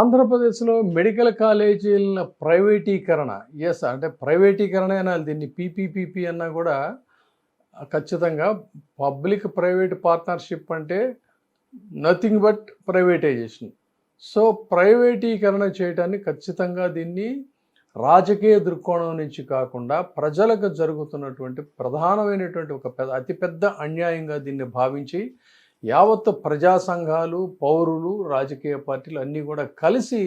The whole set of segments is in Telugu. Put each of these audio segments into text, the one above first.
ఆంధ్రప్రదేశ్లో మెడికల్ కాలేజీల ప్రైవేటీకరణ. ఎస్ అంటే ప్రైవేటీకరణ అనాలి దీన్ని. పీపీపీపీ అన్నా కూడా ఖచ్చితంగా పబ్లిక్ ప్రైవేట్ పార్ట్నర్షిప్ అంటే నథింగ్ బట్ ప్రైవేటైజేషన్. సో ప్రైవేటీకరణ చేయటాన్ని ఖచ్చితంగా దీన్ని రాజకీయ దృక్కోణం నుంచి కాకుండా ప్రజలకు జరుగుతున్నటువంటి ప్రధానమైనటువంటి ఒక పెద్ద అతిపెద్ద అన్యాయంగా దీన్ని భావించి యావత్ ప్రజా సంఘాలు పౌరులు రాజకీయ పార్టీలు అన్నీ కూడా కలిసి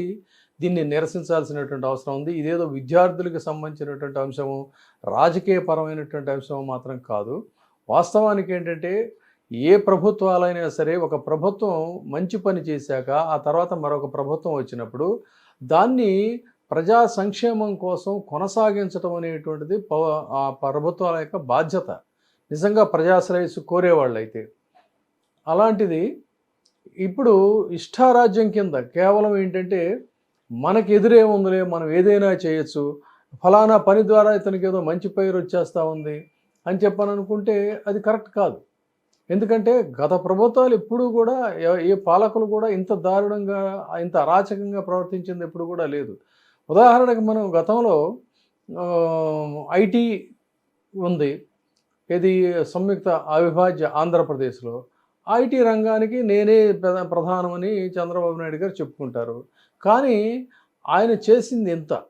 దీన్ని నిరసించాల్సినటువంటి అవసరం ఉంది. ఇదేదో విద్యార్థులకు సంబంధించినటువంటి అంశము రాజకీయపరమైనటువంటి అంశము మాత్రం కాదు. వాస్తవానికి ఏంటంటే ఏ ప్రభుత్వాలైనా సరే ఒక ప్రభుత్వం మంచి పని చేశాక ఆ తర్వాత మరొక ప్రభుత్వం వచ్చినప్పుడు దాన్ని ప్రజా సంక్షేమం కోసం కొనసాగించడం అనేటువంటిది ప ఆ ప్రభుత్వాల యొక్క బాధ్యత. నిజంగా ప్రజాశ్రేయస్సు కోరేవాళ్ళు అయితే అలాంటిది ఇప్పుడు ఇష్టారాజ్యం కింద కేవలం ఏంటంటే మనకి ఎదురేముందిలే మనం ఏదైనా చేయొచ్చు. ఫలానా పని ద్వారా ఇతనికి ఏదో మంచి పేరు వచ్చేస్తూ ఉంది అని చెప్పని అనుకుంటే అది కరెక్ట్ కాదు. ఎందుకంటే గత ప్రభుత్వాలు ఎప్పుడూ కూడా ఏ పాలకులు కూడా ఇంత దారుణంగా ఇంత అరాచకంగా ప్రవర్తించింది ఎప్పుడు కూడా లేదు. ఉదాహరణకు మనం గతంలో ఐటీ ఉంది. ఇది సంయుక్త అవిభాజ్య ఆంధ్రప్రదేశ్లో. ఐటీ రంగానికి నేనే ప్రధా- ప్రధానమని చంద్రబాబు నాయుడు గారు చెప్పుకుంటారు. కానీ ఆయన చేసింది ఎంత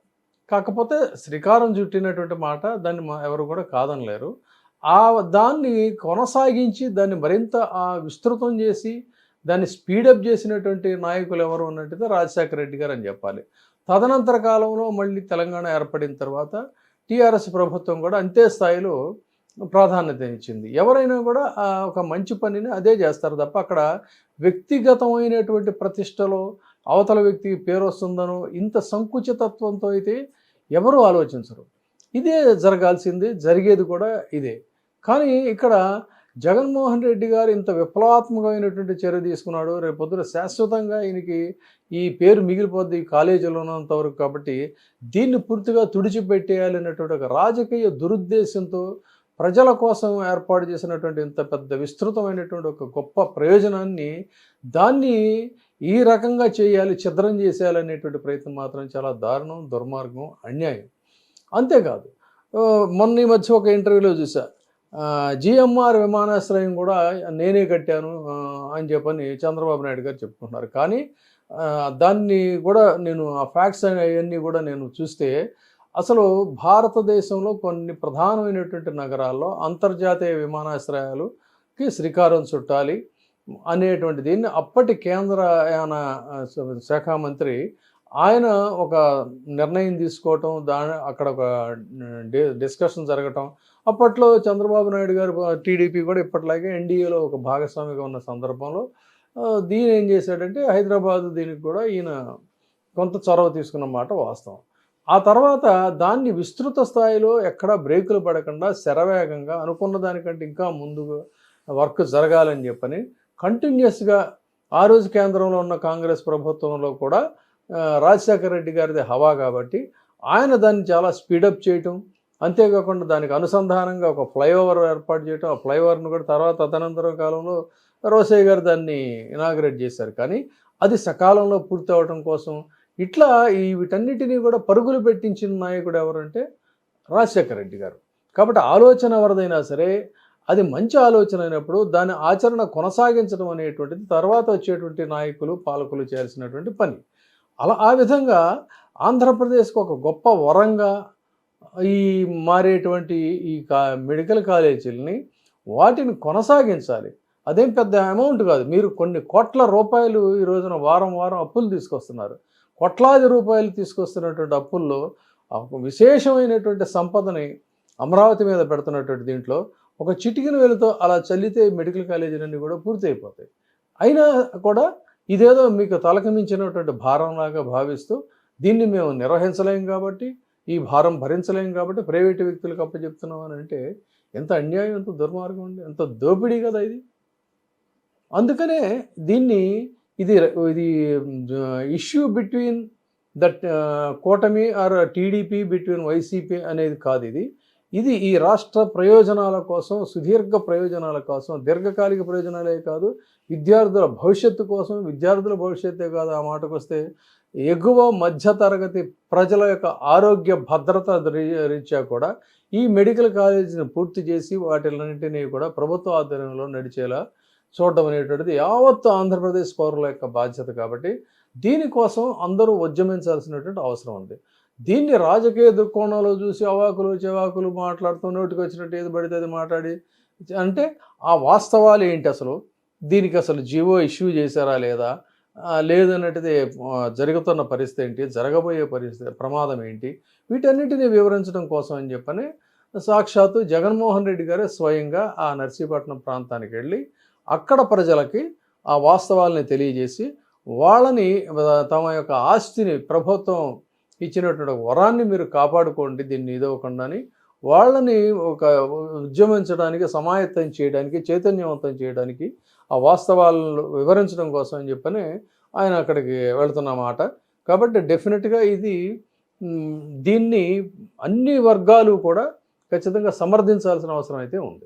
కాకపోతే శ్రీకారం చుట్టినటువంటి మాట దాన్ని మా- ఎవరు కూడా కాదనలేరు. ఆ దాన్ని కొనసాగించి దాన్ని మరింత విస్తృతం చేసి దాన్ని స్పీడప్ చేసినటువంటి నాయకులు ఎవరు అన్నట్టుగా రాజశేఖర రెడ్డి గారు అని చెప్పాలి. తదనంతర కాలంలో మళ్ళీ తెలంగాణ ఏర్పడిన తర్వాత టీఆర్ఎస్ ప్రభుత్వం కూడా అంతే స్థాయిలో ప్రాధాన్యత ఇచ్చింది. ఎవరైనా కూడా ఒక మంచి పనిని అదే చేస్తారు తప్ప అక్కడ వ్యక్తిగతమైనటువంటి ప్రతిష్టలో అవతల వ్యక్తికి పేరు వస్తుందనో ఇంత సంకుచితత్వంతో అయితే ఎవరూ ఆలోచించరు. ఇదే జరగాల్సింది జరిగేది కూడా ఇదే. కానీ ఇక్కడ జగన్మోహన్ రెడ్డి గారు ఇంత విప్లవాత్మకమైనటువంటి చర్య తీసుకున్నాడు. రేపు పొద్దున శాశ్వతంగా ఈయనకి ఈ పేరు మిగిలిపోద్ది ఈ కాలేజీలో ఉన్నంత వరకు కాబట్టి దీన్ని పూర్తిగా తుడిచిపెట్టేయాలనేటువంటి ఒక రాజకీయ దురుద్దేశంతో ప్రజల కోసం ఏర్పాటు చేసినటువంటి ఇంత పెద్ద విస్తృతమైనటువంటి ఒక గొప్ప ప్రయోజనాన్ని దాన్ని ఈ రకంగా చేయాలి ఛిద్రం చేసేయాలనేటువంటి ప్రయత్నం మాత్రం చాలా దారుణం దుర్మార్గం అన్యాయం. అంతేకాదు మొన్న ఈ మధ్య ఒక ఇంటర్వ్యూలో చూసా. జిఎంఆర్ విమానాశ్రయం కూడా నేనే కట్టాను అని చెప్పని చంద్రబాబు నాయుడు గారు చెప్పుకుంటున్నారు. కానీ దాన్ని కూడా నేను ఆ ఫ్యాక్ట్స్ అవన్నీ కూడా నేను చూస్తే అసలు భారతదేశంలో కొన్ని ప్రధానమైనటువంటి నగరాల్లో అంతర్జాతీయ విమానాశ్రయాలుకి శ్రీకారం చుట్టాలి అనేటువంటి దీన్ని అప్పటి కేంద్రయాన శాఖ మంత్రి ఆయన ఒక నిర్ణయం తీసుకోవటం దాని అక్కడ ఒక డిస్కషన్ జరగటం. అప్పట్లో చంద్రబాబు నాయుడు గారు టీడీపీ కూడా ఇప్పటిలాగే ఎన్డీఏలో ఒక భాగస్వామిగా ఉన్న సందర్భంలో దీని ఏం చేశాడంటే హైదరాబాద్ దీనికి కూడా ఈయన కొంత చొరవ తీసుకున్న మాట వాస్తవం. ఆ తర్వాత దాన్ని విస్తృత స్థాయిలో ఎక్కడా బ్రేకులు పడకుండా శరవేగంగా అనుకున్న దానికంటే ఇంకా ముందుగా వర్క్ జరగాలని చెప్పని కంటిన్యూస్గా ఆ రోజు కేంద్రంలో ఉన్న కాంగ్రెస్ ప్రభుత్వంలో కూడా రాజశేఖర రెడ్డి గారిది హవా కాబట్టి ఆయన దాన్ని చాలా స్పీడప్ చేయటం అంతేకాకుండా దానికి అనుసంధానంగా ఒక ఫ్లైఓవర్ ఏర్పాటు చేయటం ఆ ఫ్లైఓవర్ను కూడా తర్వాత తదనంతరం కాలంలో రోసయ్య గారు దాన్ని ఇనాగ్రేట్ చేశారు. కానీ అది సకాలంలో పూర్తి అవడం కోసం ఇట్లా ఈ వీటన్నిటినీ కూడా పరుగులు పెట్టించిన నాయకుడు ఎవరంటే రాజశేఖర రెడ్డి గారు. కాబట్టి ఆలోచన ఎవరిదైనా సరే అది మంచి ఆలోచన అయినప్పుడు దాని ఆచరణ కొనసాగించడం అనేటువంటిది తర్వాత వచ్చేటువంటి నాయకులు పాలకులు చేయాల్సినటువంటి పని. అలా ఆ విధంగా ఆంధ్రప్రదేశ్కు ఒక గొప్ప వరంగా ఈ మారేటువంటి ఈ కా మెడికల్ కాలేజీలని వాటిని కొనసాగించాలి. అదేం పెద్ద అమౌంట్ కాదు. మీరు కొన్ని కోట్ల రూపాయలు ఈ రోజున వారం వారం అప్పులు తీసుకొస్తున్నారు. కోట్లాది రూపాయలు తీసుకొస్తున్నటువంటి అప్పుల్లో ఒక విశేషమైనటువంటి సంపదని అమరావతి మీద పెడుతున్నటువంటి దీంట్లో ఒక చిటికిన వేలుతో అలా చల్లితే మెడికల్ కాలేజీలన్నీ కూడా పూర్తయిపోతాయి. అయినా కూడా ఇదేదో మీకు తలకమించినటువంటి భారంలాగా భావిస్తూ దీన్ని మేము నిర్వహించలేం కాబట్టి ఈ భారం భరించలేం కాబట్టి ప్రైవేటు వ్యక్తులకు అప్పచెప్తున్నాం అని అంటే ఎంత అన్యాయం ఎంత దుర్మార్గం అండి ఎంత దోపిడీ కదా ఇది. అందుకనే దీన్ని ఇది ఇది ఇష్యూ బిట్వీన్ దట్ కూటమి ఆర్ టీడీపీ బిట్వీన్ వైసీపీ అనేది కాదు ఇది. ఇది ఈ రాష్ట్ర ప్రయోజనాల కోసం సుదీర్ఘ ప్రయోజనాల కోసం దీర్ఘకాలిక ప్రయోజనాలే కాదు విద్యార్థుల భవిష్యత్తు కోసం విద్యార్థుల భవిష్యత్తే కాదు ఆ మాటకు వస్తే ఎగువ మధ్యతరగతి ప్రజల యొక్క ఆరోగ్య భద్రత రీ- రీత్యా కూడా ఈ మెడికల్ కాలేజీని పూర్తి చేసి వాటిలన్నింటినీ కూడా ప్రభుత్వ ఆధ్వర్యంలో నడిచేలా చూడడం అనేటువంటిది యావత్తు ఆంధ్రప్రదేశ్ పౌరుల యొక్క బాధ్యత కాబట్టి దీనికోసం అందరూ ఉద్యమించాల్సినటువంటి అవసరం ఉంది. దీన్ని రాజకీయ దృక్కోణంలో చూసి అవాకులు చెవాకులు మాట్లాడుతూ నోటికి వచ్చినట్టు ఏది పడితే అది మాట్లాడి అంటే ఆ వాస్తవాలు ఏంటి అసలు? దీనికి అసలు జీవో ఇష్యూ చేశారా లేదా? ఆ, లేదన్నట్టుది జరుగుతున్న పరిస్థితి ఏంటి? జరగబోయే పరిస్థితి ప్రమాదం ఏంటి? వీటన్నిటిని వివరించడం కోసం అని చెప్పని సాక్షాత్తు జగన్మోహన్ రెడ్డి గారే స్వయంగా ఆ నర్సీపట్నం ప్రాంతానికి వెళ్ళి అక్కడ ప్రజలకి ఆ వాస్తవాల్ని తెలియజేసి వాళ్ళని తమ యొక్క ఆస్తిని ప్రభుత్వం ఇచ్చినటువంటి వరాన్ని మీరు కాపాడుకోండి దీన్ని ఇదవ్వకుండా అని వాళ్ళని ఒక ఉద్యమించడానికి సమాయత్తం చేయడానికి చైతన్యవంతం చేయడానికి ఆ వాస్తవాలను వివరించడం కోసం అని చెప్పని ఆయన అక్కడికి వెళుతున్నమాట. కాబట్టి డెఫినెట్గా ఇది దీన్ని అన్ని వర్గాలు కూడా ఖచ్చితంగా సమర్థించాల్సిన అవసరం అయితే ఉంది.